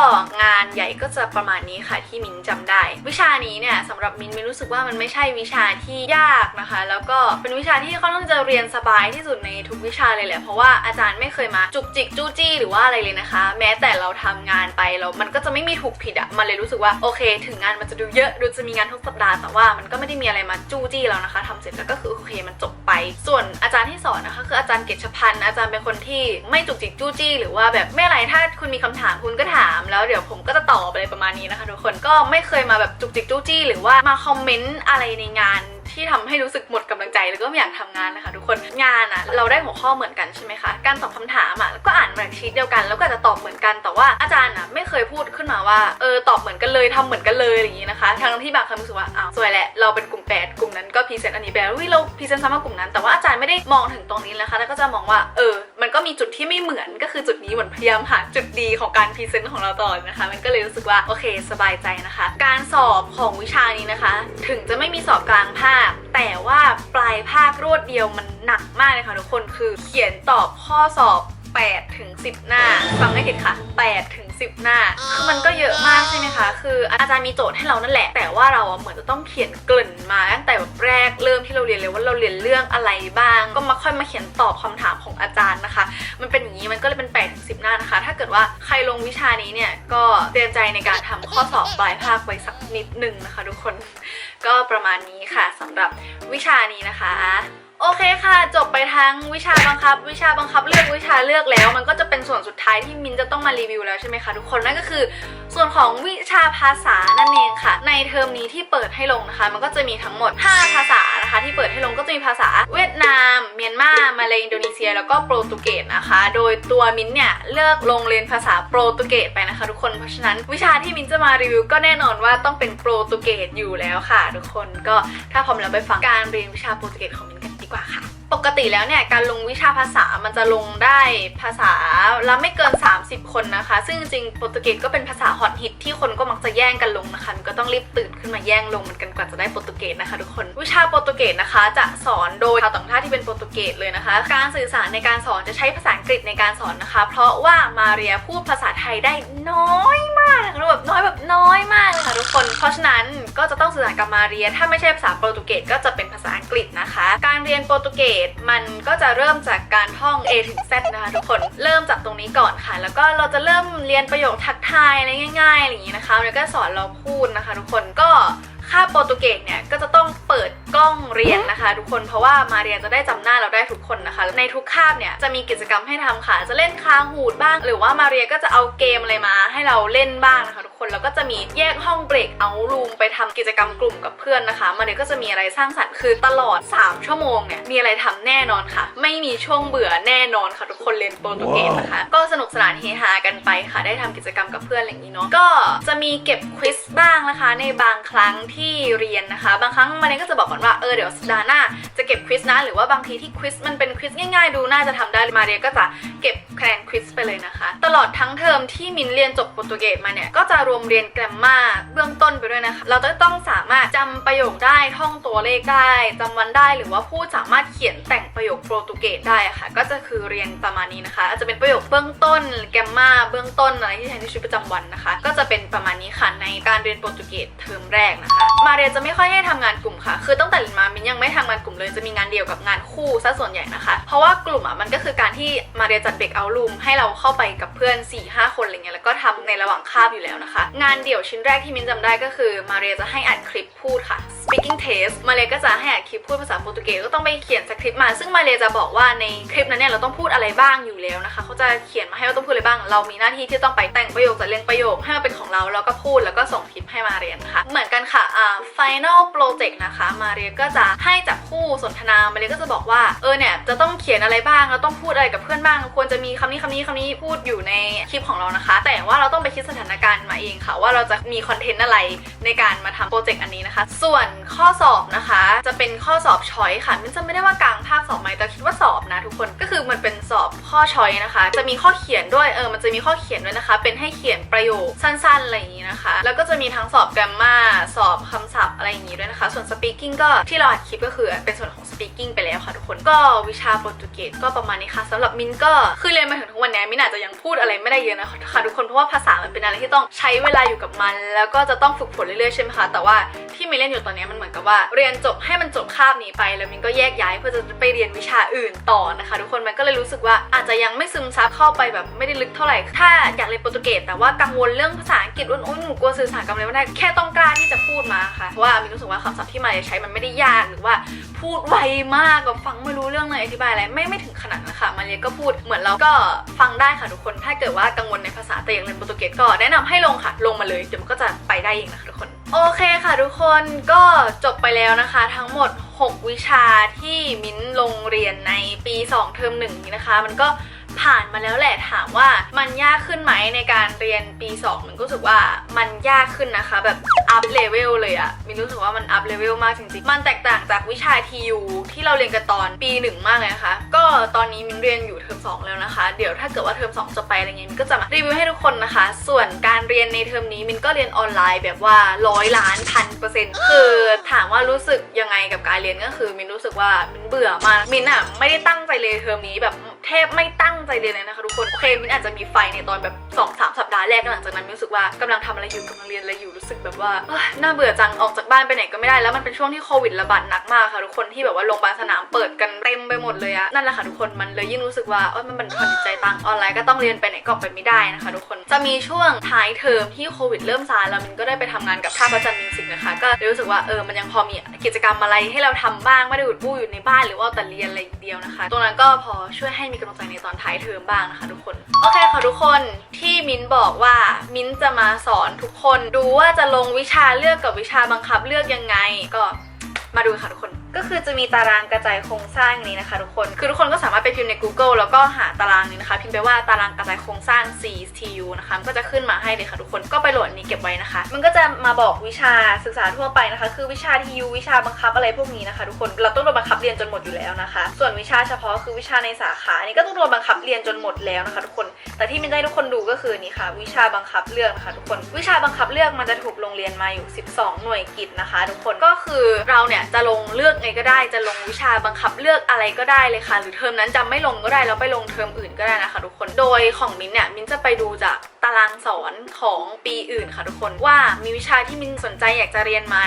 Speaker 1: งานใหญ่ก็จะประมาณนี้ค่ะที่มินจำได้ วิชานี้เนี่ยสำหรับมินมินรู้สึกว่ามันไม่ใช่วิชาที่ยากนะคะ แล้วก็เป็นวิชาที่ค่อนข้างจะเรียนสบายที่สุดในทุกวิชาเลยแหละเพราะว่าอาจารย์ไม่เคยมาจุกจิกจู้จี้หรือว่าอะไรเลยนะคะ แม้แต่เราทำงานไปแล้วมันก็จะไม่มีถูกผิดอะมันเลยรู้สึกว่าโอเค ถึงงานมันจะดูเยอะดูจะมีงานทุกสัปดาห์แต่ว่ามันก็ไม่ได้มีอะไรมาจู้จี้เรานะคะทำเสร็จแล้วก็คือโอเคมันจบไป ส่วนอาจารย์ที่สอนนะคะคืออาจารย์เกตชพันธ์อาจารย์เป็นคนที่ไม่จุกจิกจู้จี้หรือว่าแบบไม่อะไรถ้าคุณมีคำถามคุณก็ถาม แล้วเดี๋ยวผมก็จะตอบอะไรประมาณนี้นะคะ ทุกคนก็ไม่เคยมาแบบจุกจิกจู้จี้หรือว่ามาคอมเมนต์อะไรในงานที่ทำให้รู้สึกหมดกำลังใจแล้วก็ไม่อยากทำงานนะคะทุกคนงานอะเราได้หัวข้อเหมือนกันใช่ไหมคะการตอบคำถามอะก็อ่านแบบชีตเดียวกันแล้วก็จะตอบเหมือนกันแต่ว่าอาจารย์อะไม่เคยพูดขึ้นมาว่าเออตอบเหมือนกันเลยทำเหมือนกันเลยอย่างนี้นะคะทั้งที่บางครั้งรู้สึกว่าอ้าวสวยแหละเราเป็นกลุ่มแปดกลุ่มนั้น รีเซนต์อันนี้ไปแล้ววิเราพรีเซนต์ซ้ำกับกลุ่มนั้น แต่ว่าอาจารย์ไม่ได้มองถึงตรงนี้นะคะแล้วก็จะมองว่าเออ มันก็มีจุดที่ไม่เหมือนก็คือจุดนี้เหมือนพยายามหาจุดดีของการพรีเซนต์ของเราตลอดนะคะ มันก็เลยรู้สึกว่าโอเคสบายใจนะคะ การสอบของวิชานี้นะคะ ถึงจะไม่มีสอบกลางภาค แต่ว่าปลายภาครวดเดียวมันหนักมากเลยค่ะทุกคนคือเขียนตอบข้อสอบ 8ถึง10 หน้า ฟังไม่ผิดค่ะ8ถึง10 หน้า คือมันก็เยอะมากใช่ไหมคะ คืออาจารย์มีโจทย์ให้เรานั่นแหละ แต่ว่าเราเหมือนจะต้องเขียนเกริ่นมาตั้งแต่แบบแรกเริ่มที่เราเรียนเลยว่าเราเรียนเรื่องอะไรบ้าง ก็มาค่อยมาเขียนตอบคำถามของอาจารย์นะคะ มันเป็นอย่างนี้มันก็เลยเป็น8ถึง10หน้านะคะ ถ้าเกิดว่าใครลงวิชานี้เนี่ย ก็เตรียมใจในการทำข้อสอบปลายภาคไว้สักนิดหนึ่งนะคะ ทุกคน ก็ประมาณนี้ค่ะสำหรับวิชานี้นะคะ โอเคค่ะ จบไปทั้งวิชาบังคับ วิชาบังคับเลือกวิชาเลือกแล้ว มันก็จะเป็นส่วนสุดท้ายที่มินจะต้องมารีวิวแล้วใช่ไหมคะทุกคนนั่นก็คือ ส่วนของวิชาภาษานั่นเองค่ะ ในเทอมนี้ที่เปิดให้ลงนะคะ มันก็จะมีทั้งหมด 5 ภาษานะคะ ที่เปิดให้ลงก็จะมีภาษาเวียดนาม เมียนมามาเลอินโดนีเซีย แล้วก็โปรตุเกสนะคะ โดยตัวมินเนี่ยเลือกลงเรียนภาษาโปรตุเกสไปนะคะ ทุกคนเพราะฉะนั้น วิชาที่มินจะมารีวิว ก็แน่นอนว่าต้องเป็นโปรตุเกสอยู่แล้วค่ะ ทุกคนก็ถ้าพร้อมแล้วไปฟังการเรียนวิชาโปรตุเกสของมินกัน กว่าค่ะ ปกติแล้วเนี่ยการลงวิชาภาษามันจะลงได้ภาษาละไม่เกิน 30 คนนะคะ ซึ่งจริงโปรตุเกสก็เป็นภาษาฮอตฮิตที่คนก็มักจะแย่งกันลงนะคะมันก็ต้องรีบตื่นขึ้นมาแย่งลงเหมือนกันกว่าจะได้โปรตุเกสนะคะ ทุกคนวิชาโปรตุเกสนะคะ จะสอนโดยชาวต่างชาติที่เป็นโปรตุเกสเลยนะคะ การสื่อสารในการสอนจะใช้ภาษาอังกฤษในการสอนนะคะ เพราะว่ามาเรียพูดภาษาไทยได้น้อยมากแบบน้อยแบบน้อยมากเลยค่ะทุกคน เพราะฉะนั้นก็จะต้องสื่อสารกับมาเรีย ถ้าไม่ใช่ภาษาโปรตุเกสก็จะเป็นภาษาอังกฤษนะคะ การเรียนโปรตุเกสมันก็จะเริ่มจากการท่อง A ถึง Z นะคะทุกคนเริ่มจากตรงนี้ก่อนค่ะ แล้วก็เราจะเริ่มเรียนประโยคทักทายอะไรง่ายๆอะไรอย่างนี้นะคะแล้วก็สอนเราพูดนะคะ ทุกคนก็ค่าโปรตุเกสเนี่ยก็จะต้องเปิด กล้องเรียนนะคะ ทุกคนเพราะว่ามาเรียนจะได้จำหน้าเราได้ทุกคนนะคะ ในทุกคาบเนี่ยจะมีกิจกรรมให้ทำค่ะ จะเล่นคาหูดบ้าง หรือว่ามาเรียก็จะเอาเกมอะไรมาให้เราเล่นบ้างนะคะทุกคนแล้วก็จะมีแยกห้องเบรกเอารูมไปทำกิจกรรมกลุ่มกับเพื่อนนะคะ มาเรียก็จะมีอะไรสร้างสรรค์คือตลอด 3 ชั่วโมงเนี่ยมีอะไรทำแน่นอนค่ะ ไม่มีช่วงเบื่อแน่นอนค่ะทุกคนเรียนโปรตุเกสนะคะ ก็สนุกสนานเฮฮากันไปค่ะ ได้ทำกิจกรรมกับเพื่อนอะไรอย่างนี้เนาะก็จะมีเก็บควิสบ้างนะคะ ในบางครั้งที่เรียนนะคะ บางครั้งมาเรียนก็จะบอกก่อนว่าเออเดี๋ยวสัปดาห์หน้าจะเก็บควิสนะ หรือว่าบางทีที่ควิสมันเป็นควิสง่ายๆ ดูน่าจะทำได้มาเรียก็จะเก็บคะแนนควิสไปเลยนะคะ ตลอดทั้งเทอมที่มินเรียนจบโปรตุเกสมาเนี่ยก็จะรวมเรียนแกรมมาเบื้องต้นไปด้วยนะคะเราจะต้องสามารถจำประโยคได้ท่องตัวเลขได้จำวันได้หรือว่าพูดสามารถเขียนแต่งประโยคโปรตุเกสได้ะค่ะ ก็จะคือเรียนประมาณนี้นะคะ อาจจะเป็นประโยคเบื้องต้นแกรมมาเบื้องต้นอะไรที่ใช้ในชีวิตประจำวันนะคะ ก็จะเป็นประมาณนี้ค่ะในการเรียนโปรตุเกสเทอมแรกนะคะ มาเรียจะไม่ค่อยให้ทำงานกลุ่มค่ะ คือตั้งแต่เรียนมามินยังไม่ทำงานกลุ่มเลยจะมีงานเดียวกับงานคู่ซะส่วนใหญ่นะคะ เพราะว่ากลุ่มอะมันก็คือการที่มาเรียจัดเบรกเอารูมให้เราเข้าไปกับเพื่อน4ี่ห้าคนอะไรเงี้ยแล้วก็ทำในระหว่างคาบอยู่แล้วนะคะ งานเดี่ยวชิ้นแรกที่มินจำได้ก็คือมาเรียจะให้อัดคลิปพูดค่ะ speaking test มาเรียก็จะให้อัดคลิปพูดภาษาโปรตุเกสก็ต้องไปเขียนสคริปต์มา ซึ่งมาเรียจะบอกว่าในคลิปนั้นเนี่ยเราต้องพูดอะไรบ้างอยู่แล้วนะคะเขาจะเขียนมาให้ว่าต้องพูดอะไรบ้าง เรามีหน้าที่ที่ต้องไปแต่งประโยคจัดเรียงประโยคให้มันเป็นของเราแล้วก็พูดแล้วก็ส่งคลิปให้มาเรียนนะคะเหมือนกันค่ะอ่า final project นะคะมาเรียก็จะให้จับคู่สนทนามาเรียก็จะบอกว่าเออเนี่ยจะต้องเขียนอะไรบ้างเราต้องพูดอะไรกับเพื่อนบ้าง ควรจะมีคำนี้คำนี้คำนี้พูดอยู่ในคลิปของเรานะคะ แต่ว่าเราต้องไปคิดสถานการณ์มาเองค่ะ ว่าเราจะมีคอนเทนต์อะไรในการมาทำโปรเจกต์อันนี้นะคะ ส่วนข้อสอบนะคะ จะเป็นข้อสอบช้อยค่ะมินจะไม่ได้ว่ากลางภาคสอบไหมแต่คิดว่าสอบนะทุกคนก็คือมันเป็นสอบข้อช้อยนะคะ จะมีข้อเขียนด้วยเออมันจะมีข้อเขียนด้วยนะคะ เป็นให้เขียนประโยคสั้นๆอะไรอย่างนี้นะคะ แล้วก็จะมีทั้งสอบแกรมมาสอบคำศัพท์อะไรอย่างนี้ด้วยนะคะ ส่วน speaking ก็ที่เราอัดคลิปก็คือเป็นส่วนของ speaking ไปแล้วค่ะทุกคนก็วิชาโปรตุเกสก็ประมาณนี้ค่ะสำหรับมินก็คือเรียนมาถึงทุกวันนี้มินอาจจะยังพูดอะไรไม่ได้เยอะนะคะทุกคนเพราะว่าภาษามันเป็นอะไรที่ต้องใช้เวลาอยู่กับมัน แล้วก็จะต้องฝึกฝนเรื่อยๆใช่ไหมคะแต่ว่าที่มินเรียนอยู่ตอนนี้มันเหมือนกับว่า เรียนจบให้มันจบคาบนี้ไป แล้วมินก็แยกย้ายเพื่อจะไปเรียนวิชาอื่นต่อนะคะทุกคนมันก็เลยรู้สึกว่าอาจจะยังไม่ซึมซับเข้าไปแบบไม่ได้ลึกเท่าไหร่ถ้าอยากเรียนโปรตุเกสแต่ว่ากังวลเรื่องภาษาอังกฤษว่าโอ้หนูกลัวสื่อสารกับอะไรไม่ได้แค่ต้องกล้าที่จะพูดมาค่ะเพราะว่ามินรู้สึกว่าคำศัพท์ที่มาใช้มันไม่ได้ยากหรือว่าพูดไวมากแบบฟังไม่รู้เรื่องเลยอธิบายอะไรไม่ไม่ถึงขนาดนั้นค่ะมาเรียก็พูดเหมือนเราก็ฟังได้ค่ะทุกคนถ้าเกิดว่ากังวลในภาษาแต่อยากเรียนโปรตุเกสก็แนะนำให้ลงค่ะลงมาเลยเดี๋ยวมันก็จะไปได้เองนะคะทุกคนโอเคค่ะทุกคนก็จบไปแล้วนะคะ ทั้งหมด 6 วิชาที่มิ้นลงเรียนในปี 2 เทอมหนึ่งนี้นะคะ มันก็ ผ่านมาแล้วแหละถามว่ามันยากขึ้นไหมในการเรียนปี2มันก็รู้สึกว่ามันยากขึ้นนะคะ แบบอัพเลเวลเลยอะมินรู้สึกว่ามันอัพเลเวลมากจริงๆ มันแตกต่างจากวิชา TU ที่เราเรียนกันตอนปี1มากเลยนะคะ ก็ตอนนี้มินเรียนอยู่เทอม2 แล้วนะคะ เดี๋ยวถ้าเกิดว่าเทอม2 จะไปอะไรเงี้ยมินก็จะมารีวิวให้ทุกคนนะคะ ส่วนการเรียนในเทอมนี้มินก็เรียนออนไลน์แบบว่าร้อยล้านพันเปอร์เซ็นต์คือถามว่ารู้สึกยังไงกับการเรียนก็คือมินรู้สึกว่ามินเบื่อมากมินอะไม่ได้ตั้งใจเรียเทอมนี้แบบแทบไม่ตั้งใจเรียนเลยนะคะทุกคน โอเคมินอาจจะมีไฟในตอนแบบ2อสสัปดาห์แรกหลังจากนั้นมินรู้สึกว่ากำลังทำอะไรอยู่กำลังเรียนอะไรอยู่รู้สึกแบบว่าน่าเบื่อจังออกจากบ้านไปไหนก็ไม่ได้แล้วมันเป็นช่วงที่โควิดระบาดหนักมากค่ะทุกคนที่แบบว่าโรงพยาบาลสนามเปิดกันเต็มไปหมดเลยอะนั่นแหละค่ะทุกคนมันเลยยิ่งรู้สึกว่าเอ้ยมันบันทอนใจตังออนไลน์ก็ต้องเรียนไปไหนก็อกไปไม่ได้นะคะทุกคนจะมีช่วงท้ายเทอมที่โควิดเริ่มซาแล้วมินก็ได้ไปทำงานกับท่าประจันมิวสิกนะคะก็เลยรู้สึกว่าเออมันยังพอมีกิจกรรมอะไรให้เราทำบ้างไม่ได้อุดบู้อยู่ในบ้านหรือว่าแต่เรียนอะไรอย่างเดียวนะคะ ตรงนั้นก็พอช่วยให้มีกำลังใจในตอนท้ายเทอมบ้างนะคะทุกคน โอเคค่ะทุกคนที่มิ้นบอกว่ามิ้นจะมาสอนทุกคนดูว่าจะลงวิชาเลือกกับวิชาบังคับเลือกยังไง ก็มาดูค่ะทุกคน ก็คือจะมีตารางกระจายโครงสร้างนี้นะคะทุกคน คือทุกคนก็สามารถไปพิมพ์ใน Google แล้วก็หาตารางนี้นะคะ พิมพ์ไปว่าตารางกระจายโครงสร้าง CTU นะคะก็จะขึ้นมาให้เลยค่ะทุกคนก็ไปโหลดนี้เก็บไว้นะคะ มันก็จะมาบอกวิชาศึกษาทั่วไปนะคะ คือวิชา TU วิชาบังคับอะไรพวกนี้นะคะ ทุกคนเราต้องโดนบังคับเรียนจนหมดอยู่แล้วนะคะ ส่วนวิชาเฉพาะคือวิชาในสาขาอันนี้ก็ต้องโดนบังคับเรียนจนหมดแล้วนะคะ ทุกคน แต่ที่มินจะให้ทุกคนดูก็คือนี่ค่ะ วิชาบังคับเลือกนะคะทุกคน วิชาบังคับเลือกมันจะถูกลงเรียนมาอยู่ 12 หน่วยกิจนะคะ ทุกคนก็คือเราเนี่ยจะลงเลือกไงก็ได้จะลงวิชาบังคับเลือกอะไรก็ได้เลยค่ะ หรือเทอมนั้นจะไม่ลงก็ได้แล้วไปลงเทอมอื่นก็ได้นะคะทุกคนโดยของมินเนี่ยมินจะไปดูจากตารางสอนของปีอื่นค่ะทุกคนว่ามีวิชาที่มินสนใจอยากจะเรียนไหม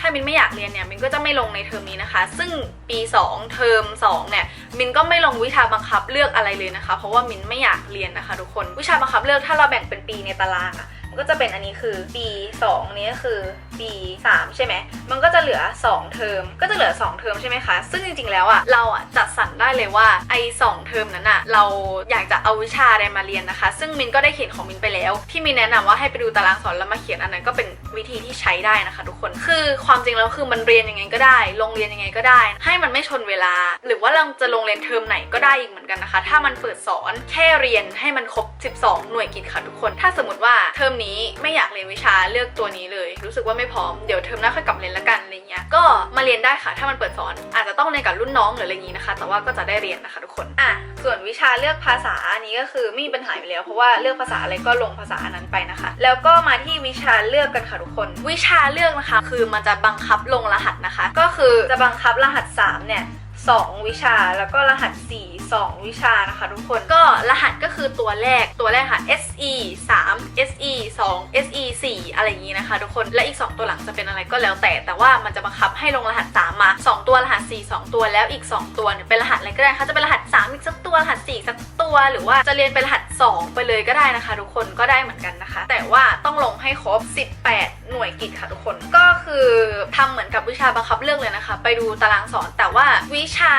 Speaker 1: ถ้ามินไม่อยากเรียนเนี่ยมินก็จะไม่ลงในเทอมนี้นะคะ ซึ่งปี 2 เทอม2เนี่ยมินก็ไม่ลงวิชาบังคับเลือกอะไรเลยนะคะ เพราะว่ามินไม่อยากเรียนนะคะ ทุกคนวิชาบังคับเลือกถ้าเราแบ่งเป็นปีในตารางอะ ก็จะเป็นอันนี้คือปี2นี้ก็คือปี3ใช่ไหม มันก็จะเหลือ 2 เทอม ก็จะเหลือ 2 เทอมใช่ไหมคะ ซึ่งจริงๆ แล้วอะเราอะจัดสรรได้เลยว่าไอ้สองเทอมนั้นอะเราอยากจะเอาวิชาอะไรมาเรียนนะคะ ซึ่งมินก็ได้เขียนของมินไปแล้ว ที่มินแนะนำว่าให้ไปดูตารางสอนแล้วมาเขียนอันนั้นก็เป็นวิธีที่ใช้ได้นะคะ ทุกคน คือความจริงแล้วคือมันเรียนยังไงก็ได้ลงเรียนยังไงก็ได้ ให้มันไม่ชนเวลา หรือว่าเราจะลงเรียนเทอมไหนก็ได้อีกเหมือนกันนะคะ ถ้ามันเปิดสอนแค่เรียนให้มันครบ 12 หน่วยกิตค่ะทุกคน ถ้าสมมติว่าเทอมนี้ไม่อยากเรียนวิชาเลือกตัวนี้เลย รู้สึกว่าไม่พร้อมเดี๋ยวเทอมหน้าค่อยกลับเรียนละกันอะไรเงี้ยก็มาเรียนได้ค่ะ ถ้ามันเปิดสอน อาจจะต้องเรียนกับรุ่นน้องหรืออะไรอย่างนี้นะคะ แต่ว่าก็จะได้เรียนนะคะทุกคนอะส่วนวิชาเลือกภาษาอันนี้ก็คือไม่มีปัญหาอยู่แล้ว เพราะว่าเลือกภาษาอะไรก็ลงภาษาอันนั้นไปนะคะ แล้วก็มาที่วิชาเลือกกันค่ะทุกคน วิชาเลือกนะคะ คือมันจะบังคับลงรหัสนะคะ ก็คือจะบังคับรหัส3เนี่ย2วิชาแล้วก็รหัส 4 2 วิชานะคะทุกคนก็รหัสก็คือตัวแรกตัวแรกค่ะ SE 3 SE 2 SE 4 อะไรอย่างนี้นะคะทุกคนและอีก 2 ตัวหลังจะเป็นอะไรก็แล้วแต่ แต่ว่ามันจะบังคับให้ลงรหัส 3 มา 2 ตัวรหัส 4 2 ตัวแล้วอีก 2 ตัวเนี่ยเป็นรหัสอะไรก็ได้ค่ะจะเป็นรหัส 3 อีกสักตัวรหัส 4 สักตัวหรือว่าจะเรียนเป็นรหัส 2 ไปเลยก็ได้นะคะ ทุกคนก็ได้เหมือนกันนะคะ แต่ว่าต้องลงให้ครบ 18 หน่วยกิตค่ะทุกคนก็คือทำเหมือนกับวิชาบังคับเลือกเลยนะคะ ไปดูตารางสอนแต่ว่าวิชา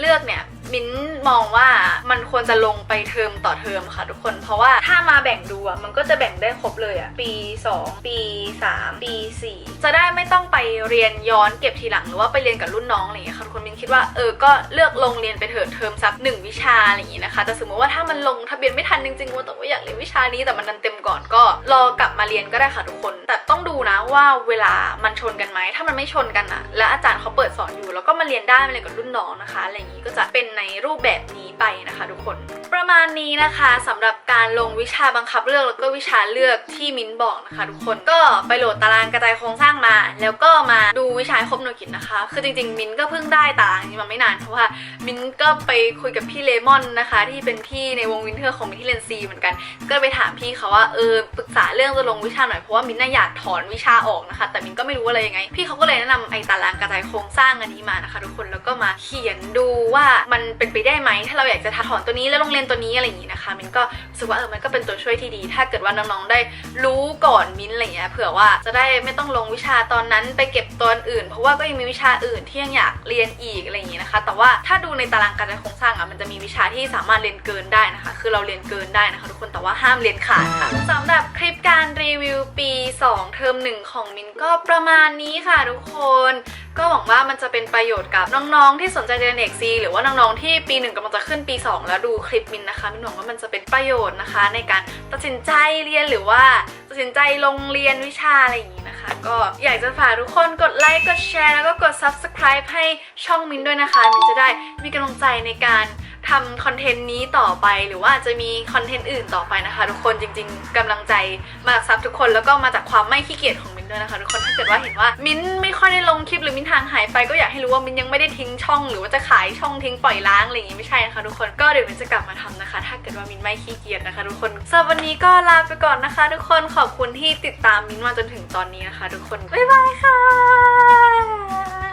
Speaker 1: เลือกเนี่ย มิ้นมองว่ามันควรจะลงไปเทอมต่อเทอมค่ะทุกคน เพราะว่าถ้ามาแบ่งดูอะมันก็จะแบ่งได้ครบเลยอะปี 2 ปี 3 ปี 4 จะได้ไม่ต้องไปเรียนย้อนเก็บทีหลังหรือว่าไปเรียนกับรุ่นน้องอะไรอย่างเงี้ยค่ะทุกคนมิ้นคิดว่าเออก็เลือกลงเรียนไปเถอะเทอมสักหนึ่งวิชาอะไรอย่างงี้นะคะแต่สมมติว่าถ้ามันลงทะเบียนไม่ทันจริงๆว่าแต่ว่าอยากเรียนวิชานี้แต่มันดันเต็มก่อนก็รอกลับมาเรียนก็ได้ค่ะทุกคน แต่ต้องดูนะว่าเวลามันชนกันไหมถ้ามันไม่ชนกันอะและอาจารย์เขาเปิดสอนอยู่ แล้วก็มาเรียนได้มาเรียนกับรุ่นน้องนะคะอะไรอย่างงี้ก็จะเป็นในรูปแบบนี้ไปนะคะทุกคน ประมาณนี้นะคะสำหรับการลงวิชาบังคับเลือกแล้วก็วิชาเลือกที่มิ้นบอกนะคะ ทุกคนก็ไปโหลดตารางกระจายโครงสร้างมา แล้วก็มาดูวิชาครบหน่วยกิตนะคะ คือจริงๆ มิ้นก็เพิ่งได้ตารางนี้มาไม่นานเพราะว่ามิ้นก็ไปคุยกับพี่เลมอนนะคะ ที่เป็นพี่ในวงวินเทอร์ของมินที่เรียนซีเหมือนกัน ก็ไปถามพี่เขาว่าเออปรึกษาเรื่องจะลงวิชาหน่อยเพราะว่ามินน่าอยากถอนวิชาออกนะคะ แต่มินก็ไม่รู้อะไรยังไง พี่เขาก็เลยแนะนำไอ้ตารางกระจายโครงสร้างอันนี้มานะคะ ทุกคนแล้วก็มาเขียนดูว่ามันเป็นไปได้ไหมถ้าเราอยากจะถอนตัวนี้แล้วโรงเรียนตัวนี้อะไรอย่างนี้นะคะมินก็รู้สึกว่าเออมันก็เป็นตัวช่วยที่ดี ถ้าเกิดว่าน้องๆได้รู้ก่อนมินอะไรเงี้ยเผื่อว่าจะได้ไม่ต้องลงวิชาตอนนั้นไปเก็บตอนอื่น เพราะว่าก็ยังมีวิชาอื่นที่ยังอยากเรียนอีกอะไรอย่างนี้นะคะ แต่ว่าถ้าดูในตารางการจัดโครงสร้างอะมันจะมีวิชาที่สามารถเรียนเกินได้นะคะ คือเราเรียนเกินได้นะคะ ทุกคนแต่ว่าห้ามเรียนขาดค่ะสำหรับคลิปการรีวิวปี 2 เทอม1 ของมินก็ประมาณนี้ค่ะทุกคนก็หวังว่ามันจะเป็นประโยชน์กับน้องๆ ที่สนใจเรียนเอกซีหรือว่าน้องๆ ที่ปีหนึ่งกำลังจะขึ้นปี 2 แล้วดูคลิปมินนะคะมินหวังว่ามันจะเป็นประโยชน์นะคะ ในการตัดสินใจเรียนหรือว่าตัดสินใจลงเรียนวิชาอะไรอย่างนี้นะคะ ก็อยากจะฝากทุกคนกดไลค์กดแชร์แล้วก็กด subscribe ให้ช่องมินด้วยนะคะมินจะได้มีกำลังใจในการทำคอนเทนต์นี้ต่อไปหรือว่าจะมีคอนเทนต์อื่นต่อไปนะคะ ทุกคนจริง ๆกำลังใจมาจากซับทุกคนแล้วก็มาจากความไม่ขี้เกียจของมิน ด้วยนะคะทุกคนถ้าเกิดว่าเห็นว่ามิ้นไม่ค่อยได้ลงคลิปหรือมินทางหายไปก็อยากให้รู้ว่ามินยังไม่ได้ทิ้งช่องหรือว่าจะขายช่องทิ้งปล่อยล้างอะไรอย่างงี้ไม่ใช่นะคะทุกคนก็เดี๋ยวมินจะกลับมาทำนะคะ ถ้าเกิดว่ามินไม่ขี้เกียจนะคะ ทุกคนสำหรับวันนี้ก็ลาไปก่อนนะคะ ทุกคนขอบคุณที่ติดตามมินมาจนถึงตอนนี้นะคะ ทุกคนบ๊ายบายค่ะ